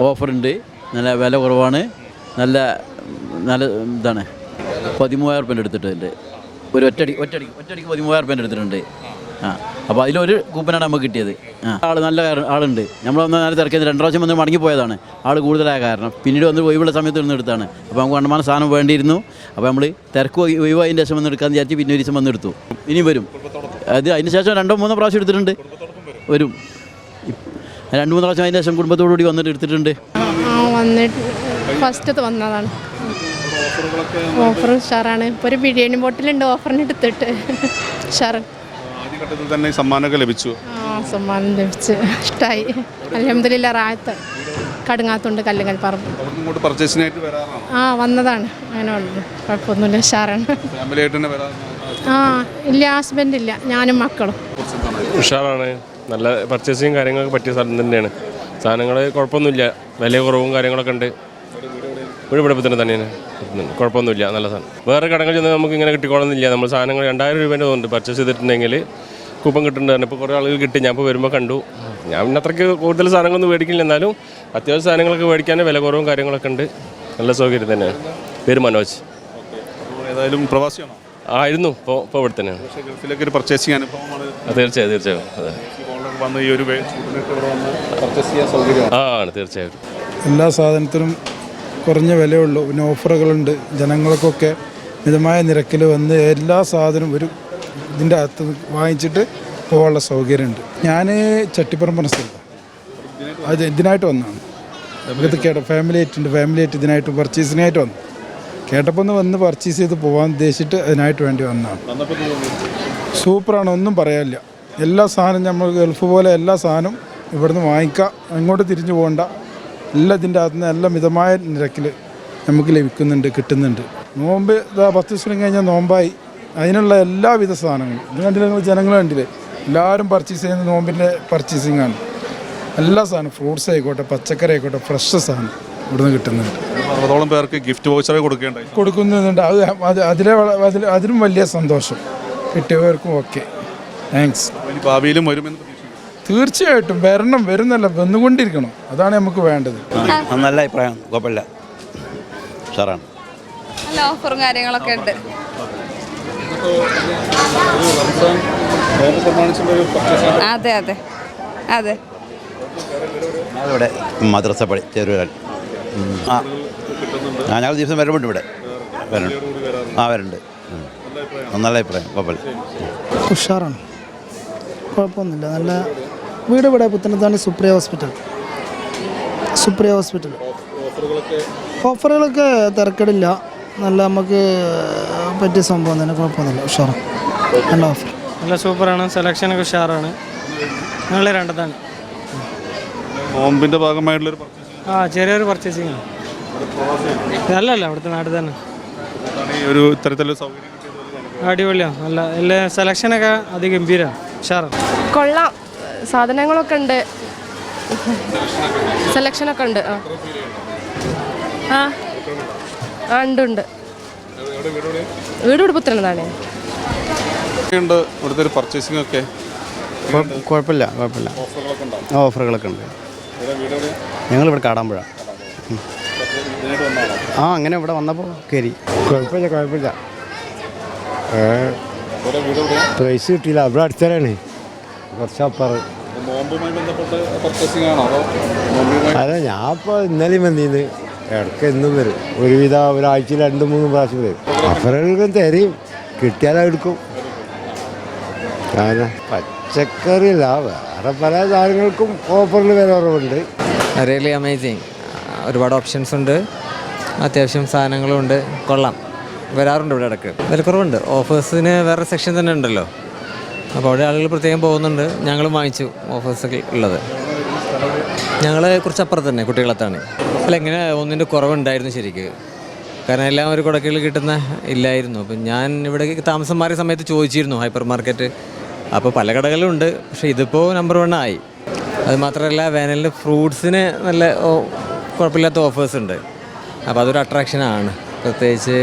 ഓഫറുണ്ട്. നല്ല വില കുറവാണ്. നല്ല നല്ല ഇതാണ്. പതിമൂവായിരം റുപ്യന്റെ എടുത്തിട്ടുണ്ട്. ഒരു ഒറ്റടി ഒറ്റടി ഒറ്റടിക്ക് പതിമൂവായിരം റുപ്യന്റെ എടുത്തിട്ടുണ്ട്. ആ അപ്പോൾ അതിലൊരു കൂപ്പനാണ് നമുക്ക് കിട്ടിയത്. ആ ആൾ നല്ല ആളുണ്ട്. നമ്മളൊന്ന് നേരെ തിരക്കിയത് രണ്ട് പ്രാവശ്യം വന്ന് മടങ്ങിപ്പോയതാണ് ആൾ കൂടുതലായ കാരണം. പിന്നീട് വന്ന് ഒഴിവുള്ള സമയത്ത് നിന്ന് എടുത്താണ്. അപ്പോൾ നമുക്ക് കണ്ടമാനം സാധനം വേണ്ടിയിരുന്നു. അപ്പോൾ നമ്മൾ തിരക്ക് ഒഴി- ഒഴിവായതിന്റെ ശേഷം വന്ന് എടുക്കാമെന്ന് വിചാരിച്ച് പിന്നെ ഒരു ദിവസം വന്ന് എടുത്തു. ഇനി വരും. അത് അതിന് ശേഷം രണ്ടോ മൂന്നോ പ്രാവശ്യം എടുത്തിട്ടുണ്ട്. വരും. രണ്ട് മൂന്ന് പ്രാവശ്യം അതിന് ശേഷം കുടുംബത്തോടു കൂടി വന്നിട്ട് എടുത്തിട്ടുണ്ട്. ആ വന്നിട്ട് ഫസ്റ്റത്ത് വന്നതാണ്. ഓഫർ ഉഷാറാണ്. ഇപ്പോൾ ഒരു ബിരിയാണി ബോട്ടിലുണ്ട് ഓഫറിന് എടുത്തിട്ട്. ഉഷാറ്. തന്നെ സമ്മാനമൊക്കെ ലഭിച്ചു. ആ സമ്മാനം ലഭിച്ച്. ഇഷ്ടമായി അലഹമ്മദില്ല റായത്ത് കടുങ്ങാത്തുണ്ട് കല്ലുങ്ങൽ പറമ്പ്. ഇങ്ങോട്ട് പർച്ചേസിനായിട്ട് വരാറാണ്? ആ വന്നതാണ്. അങ്ങനെ വന്നു കുഴപ്പമൊന്നുമില്ല ഉഷാറാണ്. ഫാമിലി ആയിട്ട് തന്നെ വരാൻ ആ ഇല്ല ഹസ്ബൻഡ് ഇല്ല. ഞാനും മക്കളും. ഉഷാറാണ്. നല്ല പർച്ചേസിങ് കാര്യങ്ങളൊക്കെ പറ്റിയ സ്ഥലം തന്നെയാണ്. സാധനങ്ങൾ കുഴപ്പമൊന്നുമില്ല. വില കുറവും കാര്യങ്ങളൊക്കെ ഉണ്ട്. ഒരു തന്നെ തന്നെയാണ്. കുഴപ്പമൊന്നുമില്ല. നല്ല സാധനം. വേറെ കടകളിൽ ചെന്ന് നമുക്ക് ഇങ്ങനെ കിട്ടിക്കോളുന്നില്ല നമ്മൾ സാധനങ്ങൾ രണ്ടായിരം രൂപേന്റെ തോന്നുന്നുണ്ട്. പർച്ചേസ് ചെയ്തിട്ടുണ്ടെങ്കിൽ കൂപ്പൺ കിട്ടുന്നുണ്ട് ഇപ്പോൾ കുറേ ആളുകൾ കിട്ടി. ഞാൻ ഇപ്പോൾ വരുമ്പോൾ കണ്ടു. ഞാൻ പിന്നെ അത്രയ്ക്ക് കൂടുതൽ സാധനങ്ങളൊന്നും മേടിക്കില്ല. എന്നാലും അത്യാവശ്യം സാധനങ്ങളൊക്കെ മേടിക്കാൻ വില കുറവും കാര്യങ്ങളൊക്കെ ഉണ്ട്. നല്ല സൗകര്യം തന്നെയാണ്. പേര് മനോജ്. ഏതായാലും പ്രവാസിയാണോ? ആയിരുന്നു ഇപ്പോൾ ഇപ്പോൾ ഇവിടെ തന്നെയാണ് പക്ഷേ ഗൾഫിലേക്ക് ഒരു പർച്ചേസിങ് അനുഭവമാണ് തീർച്ചയായും തീർച്ചയായും. അതെ. വന്ന് ഈ ഒരു പർച്ചേസ് ചെയ്യാൻ ആ ആണ് തീർച്ചയായിട്ടും. എല്ലാ സാധനത്തിനും കുറഞ്ഞ വിലയുള്ളൂ. പിന്നെ ഓഫറുകളുണ്ട്. ജനങ്ങൾക്കൊക്കെ മിതമായ നിരക്കിൽ വന്ന് എല്ലാ സാധനവും ഒരു ഇതിന്റെ അകത്ത് വാങ്ങിച്ചിട്ട് പോകാനുള്ള സൗകര്യമുണ്ട്. ഞാൻ ചട്ടിപ്പറമ്പ് സ്ഥലം അത് ഇതിനായിട്ട് വന്നതാണ്. ഫാമിലി ആയിട്ടുണ്ട്. ഫാമിലി ആയിട്ട് ഇതിനായിട്ട് പർച്ചേസിനായിട്ട് വന്നു. കേട്ടപ്പോൾ ഒന്ന് വന്ന് പർച്ചേസ് ചെയ്ത് പോകാൻ ഉദ്ദേശിച്ചിട്ട് അതിനായിട്ട് വേണ്ടി വന്നതാണ്. സൂപ്പറാണ് ഒന്നും പറയാനില്ല. എല്ലാ സാധനവും നമ്മൾ ഗൾഫ് പോലെ എല്ലാ സാധനവും ഇവിടുന്ന് വാങ്ങിക്കാം അങ്ങോട്ട് തിരിഞ്ഞു പോകണ്ട. എല്ലാം ഇതിന്റെ അകത്തുനിന്ന് എല്ലാം മിതമായ നിരക്കിൽ നമുക്ക് ലഭിക്കുന്നുണ്ട് കിട്ടുന്നുണ്ട്. നോമ്പ് ഇതാ പത്ത് ദിവസം കഴിഞ്ഞാൽ നോമ്പായി. അതിനുള്ള എല്ലാവിധ സാധനങ്ങളും. ഇത് കണ്ടില്ല നിങ്ങൾ ജനങ്ങൾ കണ്ടില്ലേ? എല്ലാവരും പർച്ചേസ് ചെയ്യുന്ന നോമ്പിന്റെ പർച്ചേസിങ് ആണ്. എല്ലാ സാധനവും ഫ്രൂട്ട്സ് ആയിക്കോട്ടെ പച്ചക്കറി ആയിക്കോട്ടെ ഫ്രഷ് സാധനം ഇവിടുന്ന് കിട്ടുന്നുണ്ട്. അറുപതോളം പേർക്ക് ഗിഫ്റ്റ് വൗച്ചർ കൊടുക്കേണ്ടായി. കൊടുക്കുന്നുണ്ട്. അത് അത് അതിലെ അതിൽ അതിലും വലിയ സന്തോഷം. കിട്ടിയവർക്കും ഓക്കെ താങ്ക്സ് ഭാവിയിലും വരുമെന്ന് പ്രതീക്ഷിക്കുന്നു. തീർച്ചയായിട്ടും വരണം വരുന്നല്ല വന്നുകൊണ്ടിരിക്കണം. അതാണ് നമുക്ക് വേണ്ടത്. നല്ല അഭിപ്രായം. കുഴപ്പമില്ല. സാറാണ് നല്ല ഓഫറും കാര്യങ്ങളൊക്കെ ഉണ്ട്. അതെ അതെ. അതെ. ഇവിടെ മദ്രസ പടി ചെറുവരാൻ ആ. ആ ഞങ്ങൾ ദിവസം വരുമ്പോണ്ട് ഇവിടെ. വരണം ആ വരണ്ട് നല്ല അഭിപ്രായം. കുഴപ്പമില്ല. ഉഷാറാണ്. കുഴപ്പമൊന്നുമില്ല. നല്ല വീട് ഇവിടെ പുത്തനത്താണ് സുപ്രിയ ഹോസ്പിറ്റൽ. സുപ്രിയ ഹോസ്പിറ്റൽ. ഓഫറുകളൊക്കെ തിരക്കടില്ല. നല്ല നമുക്ക് പറ്റിയ സംഭവം തന്നെ. കുഴപ്പമൊന്നുമില്ല. ഉഷാറാണ്. നല്ല ഓഫർ. നല്ല സൂപ്പറാണ്. സെലക്ഷനൊക്കെ ഉഷാറാണ്. ഞങ്ങൾ രണ്ടതാണ് ഭാഗമായിട്ടുള്ളൊരു ഭാഗമായിട്ടുള്ള ഒരു പർച്ചേസിംഗ് ആ ചെറിയൊരു പർച്ചേസിങ് ആണ്. അല്ലല്ല അവിടുത്തെ നാട് തന്നെ? ഒരു ഇത്തരത്തിലുള്ള സൗകര്യം കിട്ടിയത് അടിപൊളിയാണ് നല്ല എല്ലാ സെലക്ഷനൊക്കെ അതിഗംഭീരമാണ് ഉഷാറാണ്. കൊള്ളാം. സാധനങ്ങളൊക്കെ ഉണ്ട്. സെലക്ഷനൊക്കെ ഉണ്ട് ആ. ആ. ഉണ്ട് ഉണ്ട്. വീട് ഉടുപ്പത്തിനുള്ളതാണ് ഉണ്ട് ഇവിടുത്തെ ഒരു പർച്ചേസിംഗ് ഒക്കെ. കുഴപ്പമില്ല കുഴപ്പമില്ല. ഓഫറുകളൊക്കെ ഉണ്ട്? ഞങ്ങളിവിടെ കാടാമ്പുഴ. ആ അങ്ങനെ ഇവിടെ വന്നപ്പോൾ കയറി കുഴപ്പമില്ല കുഴപ്പമില്ല? പ്രൈസ് കിട്ടിയില്ല അവിടെ അടുത്തരാണ്. കുറച്ച് അതെ അതോ ഞാൻ ഇപ്പോൾ ഇന്നലെയും വന്നിന്ന്. ഇടയ്ക്ക് എന്നും വരും. ഒരുവിധ ഒരാഴ്ചയിൽ രണ്ട് മൂന്ന് പ്രാവശ്യം വരും. അപ്പുറങ്ങൾക്കും തരും. കിട്ടിയാലും എടുക്കും. കാരണം പച്ചക്കറിയല്ല വേറെ പല സാധനങ്ങൾക്കും ഓഫറിൽ വരാറുണ്ട് റിയലി അമേസിങ് ഒരുപാട് ഓപ്ഷൻസ് ഉണ്ട്. അത്യാവശ്യം സാധനങ്ങളും ഉണ്ട്. കൊള്ളാം. വരാറുണ്ട് ഇവിടെ ഇടയ്ക്ക് വിലക്കുറവുണ്ട് ഓഫേഴ്സിന് വേറെ സെക്ഷൻ തന്നെ ഉണ്ടല്ലോ. അപ്പോൾ അവിടെ ആളുകൾ പ്രത്യേകം പോകുന്നുണ്ട്. ഞങ്ങളും വാങ്ങിച്ചു ഓഫേഴ്സൊക്കെ ഉള്ളത്. ഞങ്ങൾ കുറച്ച് അപ്പുറത്ത് തന്നെ കുട്ടികളത്താണ്. അല്ല ഇങ്ങനെ ഒന്നിന്റെ കുറവുണ്ടായിരുന്നു ശരിക്ക്. കാരണം എല്ലാം ഒരു കുടക്കീഴിൽ കിട്ടുന്ന ഇല്ലായിരുന്നു. അപ്പം ഞാൻ ഇവിടെ താമസം മാറിയ സമയത്ത് ചോദിച്ചിരുന്നു ഹൈപ്പർ മാർക്കറ്റ് അപ്പോൾ പല കടകളുണ്ട് പക്ഷെ ഇതിപ്പോൾ നമ്പർ വൺ ആയി. അത് മാത്രമല്ല വേനലിൽ ഫ്രൂട്ട്സിന് നല്ല കുഴപ്പമില്ലാത്ത ഓഫേഴ്സ് ഉണ്ട്. അപ്പോൾ അതൊരു അട്രാക്ഷനാണ് പ്രത്യേകിച്ച്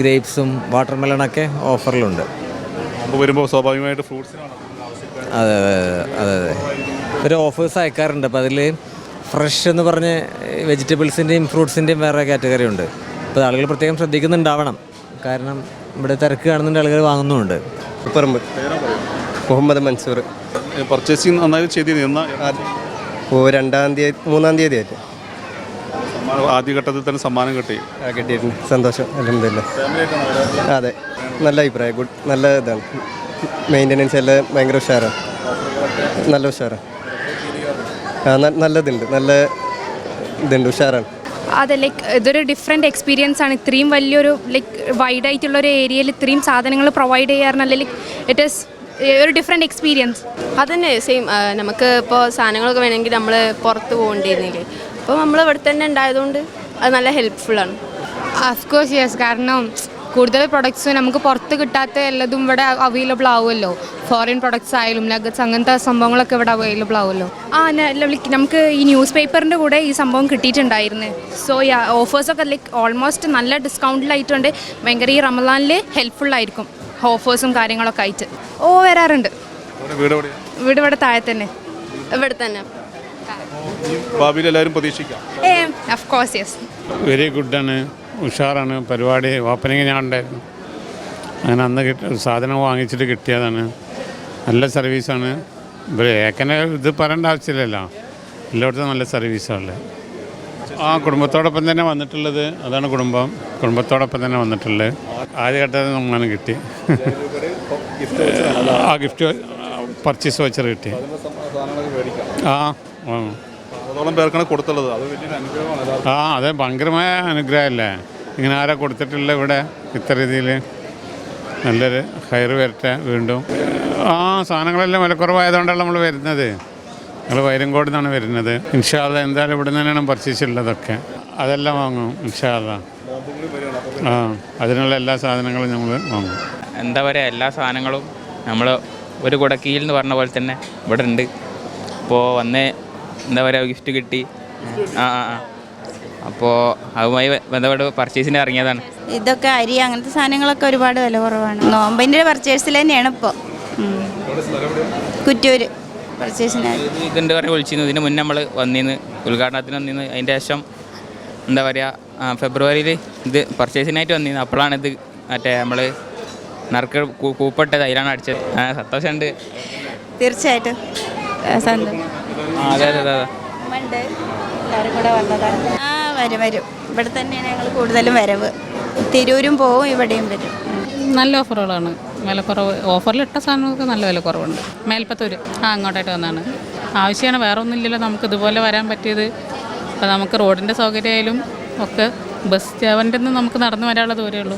ഗ്രേപ്സും വാട്ടർ മെലണൊക്കെ ഓഫറിലുണ്ട് വരുമ്പോൾ സ്വാഭാവികമായിട്ട് ഫ്രൂട്ട്സിനാണ് അതെ അതെ അതെ അതെ ഒരു ഓഫേഴ്സ് അയക്കാറുണ്ട്. അപ്പോൾ അതിൽ ഫ്രഷ് എന്ന് പറഞ്ഞ് വെജിറ്റബിൾസിന്റെയും ഫ്രൂട്ട്സിന്റെയും വേറെ കാറ്റഗറി ഉണ്ട്. അപ്പോൾ ആളുകൾ പ്രത്യേകം ശ്രദ്ധിക്കുന്നുണ്ടാവണം. കാരണം ഇവിടെ തിരക്ക് കാണുന്നുണ്ട് ആളുകൾ വാങ്ങുന്നുമുണ്ട്. പറമ്പ് മുഹമ്മദ് മൻസൂർ. പർച്ചേസിങ് നന്നായി ചെയ്തിരുന്നു. ഓ രണ്ടാം തീയതി മൂന്നാം തീയതി ആയിട്ട്. ആദ്യഘട്ടത്തിൽ തന്നെ സമ്മാനം കിട്ടി. കിട്ടിയിരുന്നു സന്തോഷം അലഹമില്ല അതെ നല്ല അഭിപ്രായം. ഗുഡ് നല്ല ഇതാണ്. മെയിന്റനൻസ് എല്ലാം ഭയങ്കര ഉഷാറാണ്. നല്ല ഉഷാറാണ്. ആ നല്ലതുണ്ട്. നല്ല ഇതുണ്ട് ഉഷാറാണ്. അതെ ലൈക്ക് ഇതൊരു ഡിഫറെന്റ് എക്സ്പീരിയൻസ് ആണ്. ഇത്രയും വലിയൊരു ലൈക്ക് വൈഡ് ആയിട്ടുള്ള ഒരു ഏരിയയിൽ ഇത്രയും സാധനങ്ങൾ പ്രൊവൈഡ് ചെയ്യാറുണ്ടല്ലേ ലൈക്ക് ഇറ്റ് ഈസ് ഒരു ഡിഫറെന്റ് എക്സ്പീരിയൻസ് അതന്നെ സെയിം നമുക്ക് ഇപ്പോൾ സാധനങ്ങളൊക്കെ വേണമെങ്കിൽ നമ്മൾ പുറത്ത് പോകേണ്ടിയിരുന്നില്ലേ? അപ്പോൾ നമ്മൾ ഇവിടെ തന്നെ ഉണ്ടായതുകൊണ്ട് അത് നല്ല ഹെൽപ്ഫുള്ളാണ് അഫ്കോഴ്സ് യെസ് കാരണം കൂടുതൽ പ്രൊഡക്ട്സ് നമുക്ക് പുറത്ത് കിട്ടാത്ത എല്ലാതും ഇവിടെ അവൈലബിൾ ആവുമല്ലോ. ഫോറിൻ പ്രൊഡക്ട്സ് ആയാലും നഗറ്റ്സ് അങ്ങനത്തെ സംഭവങ്ങളൊക്കെ ഇവിടെ അവൈലബിൾ ആവുമല്ലോ. ആ നമുക്ക് ഈ ന്യൂസ് പേപ്പറിന്റെ കൂടെ ഈ സംഭവം കിട്ടിയിട്ടുണ്ടായിരുന്നു. സോ യാ ഓഫേഴ്സൊക്കെ ലൈക്ക് ഓൾമോസ്റ്റ് നല്ല ഡിസ്കൗണ്ടിലായിട്ടുണ്ട് ഭയങ്കര ഈ റമദാനിൽ ഹെൽപ്ഫുൾ ആയിരിക്കും ഓഫേഴ്സും കാര്യങ്ങളൊക്കെ ആയിട്ട്. ഓ വരാറുണ്ട്. വീട് ഇവിടെ താഴെ തന്നെ. ഇവിടെ തന്നെ. ഭാവിയിൽ എല്ലാവരും പ്രതീക്ഷിക്കാം. ഏ ഗുഡ് യെസ് വെരി ഗുഡാണ് ഉഷാറാണ് പരിപാടി. ഓപ്പനിങ് ഞാൻ ഉണ്ടായിരുന്നു. അങ്ങനെ അന്ന് കിട്ട സാധനം വാങ്ങിച്ചിട്ട് കിട്ടിയതാണ്. നല്ല സർവീസാണ്. ഏക്കനെ ഇത് പറയേണ്ട ആവശ്യമില്ലല്ലോ. എല്ലായിടത്തും നല്ല സർവീസാണ് ആ കുടുംബത്തോടൊപ്പം തന്നെ വന്നിട്ടുള്ളത് അതാണ് കുടുംബം. കുടുംബത്തോടൊപ്പം തന്നെ വന്നിട്ടുള്ളത്. ആദ്യഘട്ടത്തിൽ സമ്മാനം കിട്ടി. ആ ഗിഫ്റ്റ് പർച്ചേസ് വച്ചർ കിട്ടി. ആ ആ അതോളം പേർക്കാണ് കൊടുത്തുള്ളത്? അത് വലിയൊരു അനുഗ്രഹമാണ്. ആ അതെ ഭയങ്കരമായ അനുഗ്രഹമല്ലേ? ഇങ്ങനെ ആരാ കൊടുത്തിട്ടില്ല ഇവിടെ? ഇത്ര രീതിയിൽ നല്ലൊരു ഹയർ വരട്ടെ വീണ്ടും. ആ സാധനങ്ങളെല്ലാം വിലക്കുറവായതുകൊണ്ടാണ് നമ്മൾ വരുന്നത്. ഞങ്ങൾ വൈരങ്കോട് നിന്നാണ് വരുന്നത്. ഇൻഷാല്ല എന്തായാലും ഇവിടെ തന്നെയാണ് പർച്ചേസ് ഉള്ളതൊക്കെ അതെല്ലാം വാങ്ങും ഇൻഷാല്ല ആ അതിനുള്ള എല്ലാ സാധനങ്ങളും നമ്മൾ വാങ്ങും. എന്താ പറയുക എല്ലാ സാധനങ്ങളും നമ്മൾ ഒരു കുടക്കീൽ എന്ന് പറഞ്ഞ പോലെ തന്നെ ഇവിടെ ഉണ്ട് അപ്പോൾ വന്ന് എന്താ പറയുക ഗിഫ്റ്റ് കിട്ടി. ആ ആ ആ. അപ്പോൾ അതുമായി ബന്ധപ്പെട്ട് പർച്ചേസിന് ഇറങ്ങിയതാണ്. ഇതൊക്കെ അരി അങ്ങനത്തെ സാധനങ്ങളൊക്കെ ഒരുപാട് വില കുറവാണ്. നോമ്പിന്റെ പർച്ചേസിൽ തന്നെയാണ് ഇപ്പോൾ കുറ്റൂര് പർച്ചേസിനായി ഇതുണ്ട് പറഞ്ഞ് വിളിച്ചിരുന്നു. ഇതിന് മുന്നേ നമ്മൾ വന്നിന്ന് ഉദ്ഘാടനത്തിന് വന്നിന്ന്. അതിന്റെ ശേഷം എന്താ പറയുക ഫെബ്രുവരിയിൽ ഇത് പർച്ചേസിനായിട്ട് വന്നിരുന്നു. അപ്പോഴാണ് ഇത് മറ്റേ നമ്മൾ നറുക്ക് കൂപ്പിട്ടത് അതിലാണ് അടിച്ചത്. സന്തോഷമുണ്ട്. തീർച്ചയായിട്ടും. സന്തോഷം. അതെ അതെ അതെ അതെ. ഉണ്ട് എല്ലാവരും കൂടെ വന്നതാണ്. ആ വരും വരും. ഇവിടെ തന്നെയാണ് ഞങ്ങൾ കൂടുതലും വരവ്. തിരൂരും പോവും ഇവിടെയും വരും. നല്ല ഓഫറുകളാണ്. വിലക്കുറവ് ഇട്ട സാധനങ്ങൾക്ക് നല്ല വിലക്കുറവുണ്ട്. മേൽപ്പത്തൂര്. ആ അങ്ങോട്ടായിട്ട് വന്നാണ് ആവശ്യമാണ് വേറെ ഒന്നുമില്ലല്ലോ നമുക്ക് ഇതുപോലെ വരാൻ പറ്റിയത്. അപ്പോൾ നമുക്ക് റോഡിന്റെ സൗകര്യമായാലും ഒക്കെ ബസ് സ്റ്റാൻഡിൽ നിന്ന് നമുക്ക് നടന്നു വരാനുള്ള ദൂരമേ ഉള്ളൂ.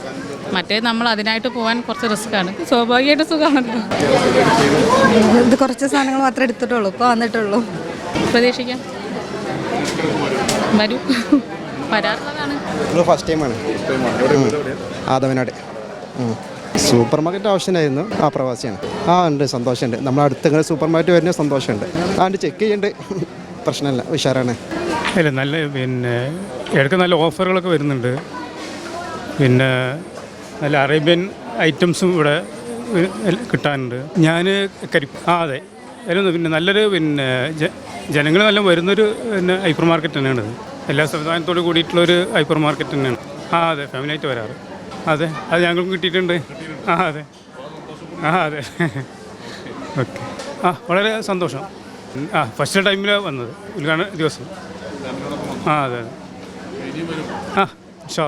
മറ്റേ നമ്മൾ അതിനായിട്ട് പോകാൻ കുറച്ച് റിസ്ക് ആണ്. സ്വാഭാവികമായിട്ട് സുഖമാണല്ലോ. ഇത് കുറച്ച് സാധനങ്ങൾ മാത്രമേ എടുത്തിട്ടുള്ളൂ ഇപ്പോൾ വന്നിട്ടുള്ളൂ. പ്രതീക്ഷിക്കാം. വരൂ. വരാറുള്ളതാണ്. ഫസ്റ്റ് ടൈമാണ് ആദവനാട് സൂപ്പർ മാർക്കറ്റ് ആവശ്യമായിരുന്നു ആ പ്രവാസിയാണ്. ആ ഉണ്ട്. സന്തോഷമുണ്ട്. നമ്മൾ അടുത്തങ്ങനെ സൂപ്പർ മാർക്കറ്റ് വരുന്ന സന്തോഷമുണ്ട്. അതുകൊണ്ട് ചെക്ക് ചെയ്യുന്നുണ്ട് പ്രശ്നമല്ല. ഉഷാറാണ്. അല്ല നല്ല പിന്നെ ഇടയ്ക്ക് നല്ല ഓഫറുകളൊക്കെ വരുന്നുണ്ട്. പിന്നെ നല്ല അറേബ്യൻ ഐറ്റംസും ഇവിടെ കിട്ടാനുണ്ട്. ഞാൻ കരി ആ അതെ. അതിലൊന്ന് പിന്നെ നല്ലൊരു പിന്നെ ജനങ്ങൾ നല്ല വരുന്നൊരു പിന്നെ ഹൈപ്പർ മാർക്കറ്റ് തന്നെയാണ് എല്ലാ സംവിധാനത്തോട് കൂടിയിട്ടുള്ളൊരു ഹൈപ്പർ മാർക്കറ്റ് തന്നെയാണ്. ആ അതെ ഫാമിലി ആയിട്ട് വരാറ്. അതെ അത് ഞങ്ങൾക്കും കിട്ടിയിട്ടുണ്ട്. ആ അതെ. ആ അതെ. ഓക്കെ. ആ വളരെ സന്തോഷം. ആ ഫസ്റ്റ് ടൈമിലാണ് വന്നത് ഉദ്ഘാടന ദിവസം. ആ അതെ അതെ. ആ ഷാ